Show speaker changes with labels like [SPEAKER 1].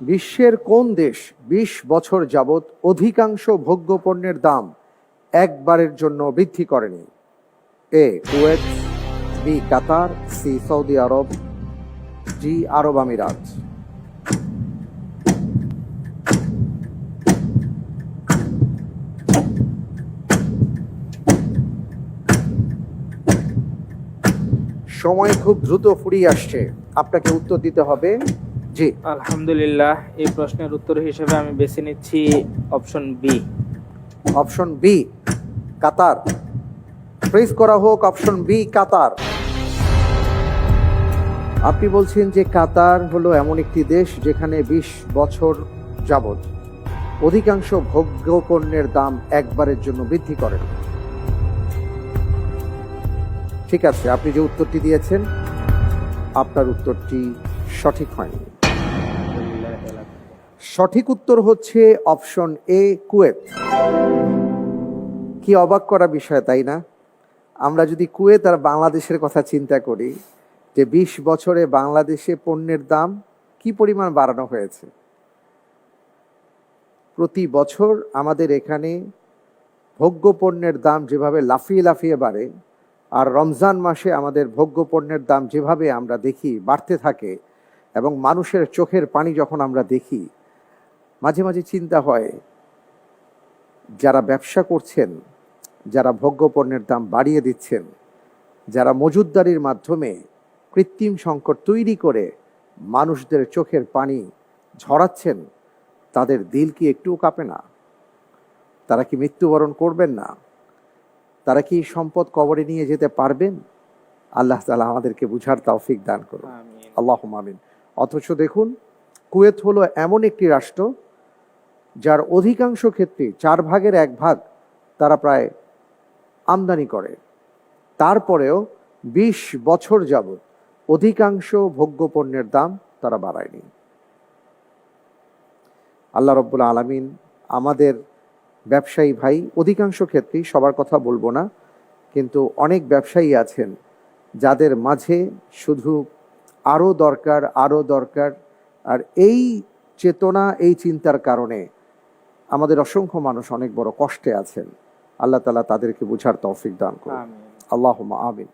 [SPEAKER 1] বিশ্বের কোন দেশ ২০ বছর যাবৎ অধিকাংশ ভোগ্যপণ্যের দাম একবারের জন্য বৃদ্ধি করেনি? A, Kuwait, B, Qatar, C, Saudi Arab G Arab আমিরাত। সময় খুব দ্রুত ফুরিয়ে আসছে। আপনাকে উত্তর দিতে হবে জি।
[SPEAKER 2] আলহামদুলিল্লাহ এই প্রশ্নের উত্তর হিসেবে আমি বেছে নিচ্ছি option B
[SPEAKER 1] option B Qatar. Press করা হোক অপশন বি কাতার। আপনি বলছেন যে কাতার হলো এমন একটি দেশ যেখানে ২০ বছর যাবৎ অধিকাংশ ভোগ্য পণ্যের দাম একবারের জন্য বৃদ্ধি করেন ঠিক আছে আপনি যে উত্তরটি দিয়েছেন আপনার উত্তরটি সঠিক হয়নি। সঠিক উত্তর হচ্ছে অপশন এ, কুয়েত। কি অবাক করা বিষয়, তাই না? আমরা যদি কুয়েত আর বাংলাদেশের কথা চিন্তা করি, যে ২০ বছরে বাংলাদেশে পণ্যের দাম কি পরিমাণ বাড়ানো হয়েছে? প্রতি বছর আমাদের এখানে ভোগ্য পণ্যের দাম যেভাবে লাফিয়ে লাফিয়ে বাড়ে, আর রমজান মাসে আমাদের ভোগ্য পণ্যের দাম যেভাবে আমরা দেখি বাড়তে থাকে, এবং মানুষের চোখের পানি যখন আমরা দেখি মাঝে মাঝে চিন্তা হয় যারা ব্যবসা করছেন যারা ভোগ্য পণ্যের দাম বাড়িয়ে দিচ্ছেন যারা মজুদদারির মাধ্যমে কৃত্রিম সংকট তৈরি করে মানুষদের চোখের পানি ঝরাচ্ছেন তাদের দিল কি একটুও কাঁপে না? তারা কি মৃত্যুবরণ করবেন না? তারা কি সম্পদ কবরে নিয়ে যেতে পারবেন? আল্লাহ তালা আমাদেরকে বুঝার তৌফিক দান করুন। আল্লাহ আমিন। অথচ দেখুন কুয়েত হলো এমন একটি রাষ্ট্র যার অধিকাংশ ক্ষেত্রে চার ভাগের এক ভাগ তারা প্রায় আমদানি করে। তারপরেও বিশ বছর যাবৎ অধিকাংশ ভোগ্য পণ্যের দাম তারা বাড়ায়নি। আল্লাহ রব্বুল আলমিন আমাদের ব্যবসায়ী ভাই অধিকাংশ ক্ষেত্রেই সবার কথা বলব না, কিন্তু অনেক ব্যবসায়ী আছেন যাদের মাঝে শুধু আরও দরকার আরও দরকার, আর এই চেতনা, এই চিন্তার কারণে আমাদের অসংখ্য মানুষ অনেক বড় কষ্টে আছেন। আল্লাহ তালা তাদেরকে বুঝার তৌফিক দান করুন। আল্লাহ আমিন।